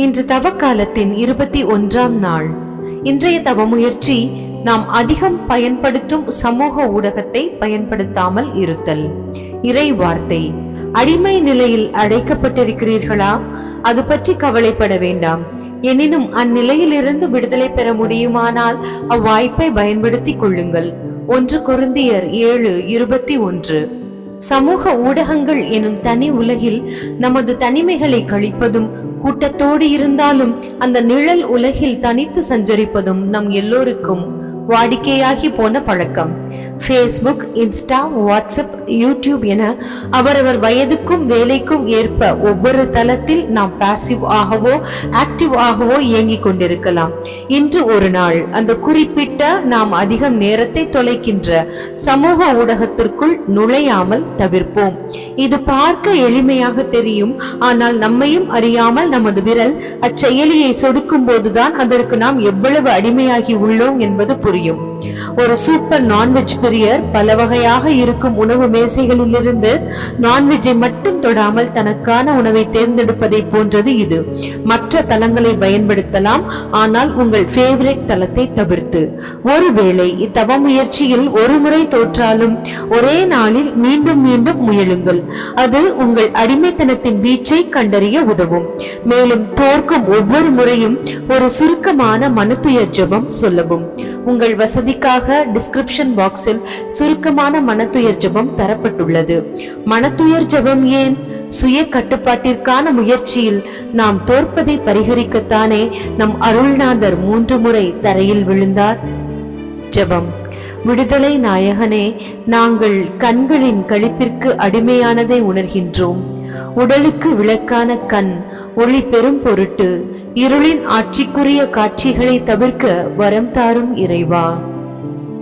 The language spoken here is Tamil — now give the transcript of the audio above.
இன்று தவக்காலத்தின் இருபத்தி ஒன்றாம் நாள். இன்றைய தவ முயற்சி நாம் அதிகம் பயன்படுத்தும் சமூக ஊடகத்தை பயன்படுத்தாமல் இருத்தல். இறை வார்த்தை அடிமை நிலையில் அடைக்கப்பட்டிருக்கிறீர்களா? அது பற்றி கவலைப்பட வேண்டாம். எனினும் அந்நிலையிலிருந்து விடுதலை பெற முடியுமானால் அவ்வாய்ப்பை பயன்படுத்திக் கொள்ளுங்கள். ஒன்று குருந்தியர் ஏழு இருபத்தி ஒன்று. சமூக ஊடகங்கள் எனும் தனி உலகில் நமது தனிமைகளை கழிப்பதும் கூட்டத்தோடு இருந்தாலும் அந்த நிழல் உலகில் தனித்து சஞ்சரிப்பதும் நம் எல்லோருக்கும் வாடிக்கையாகி போன பழக்கம். ஃபேஸ்புக் இன்ஸ்டா வாட்ஸ்அப் யூடியூப் என அவரவர் வயதுக்கும் வேலைக்கும் ஏற்ப ஒவ்வொரு தளத்தில் நாம் பாசிவ் ஆகவோ ஆக்டிவ் ஆகவோ இயங்கிக் கொண்டிருக்கலாம். இன்று ஒரு நாள். அந்த குறிப்பிட்ட நாம் அதிகம் நேரத்தை தொலைக்கின்ற சமூக ஊடகத்திற்குள் நுழையாமல் தவிர்ப்போம். இது பார்க்க எளிமையாக தெரியும். ஆனால் நம்மையும் அறியாமல் நமது விரல் அச்செயலியை சொடுக்கும் போதுதான் அதற்கு நாம் எவ்வளவு அடிமையாகி உள்ளோம் என்பது புரியும். ஒரு சூப்பர் நான்வெஜ் பிரியர் பல வகையாக இருக்கும் உணவு மேசைகளிலிருந்து நான்வெஜ்ஜை மட்டும் தொடாமல் தனக்கான உணவை தேர்ந்தெடுப்பதை போன்றது இது. மற்ற தளங்களை பயன்படுத்தலாம் ஆனால் உங்கள் ஃபேவரட் தளத்தை தவிர்த்து. ஒருவேளை இத்தவ முயற்சியில் ஒரு முறை தோற்றாலும் ஒரே நாளில் மீண்டும் மீண்டும் முயலுங்கள். அது உங்கள் அடிமைத்தனத்தின் வீச்சை கண்டறிய உதவும். மேலும் தோற்கும் ஒவ்வொரு முறையும் ஒரு சுருக்கமான மனத்துயர் ஜபம் சொல்லவும். உங்கள் வசதி வசதிக்காக டிஸ்கிரிப்ஷன் பாக்ஸில் சுருக்கமான மனத்துயர் ஜெபம் தரப்பட்டுள்ளது. மனத்துயர் ஜெபம் ஏன்? சுய கட்டுப்பாட்டிற்கான முயற்சியில் நாம் தோற்பதை பரிகரிக்கத்தானே நம் அருள்நாதர் மூன்று முறை தரையில் விழுந்தார்? ஜெபம். விடுதலை நாயகனே நாங்கள் கண்களின் கழிப்பிற்கு அடிமையானதை உணர்கின்றோம். உடலுக்கு விளக்கான கண் ஒளி பெரும் பொருட்டு இருளின் ஆட்சிக்குரிய காட்சிகளை தவிர்க்க வரம் தாரும் இறைவா.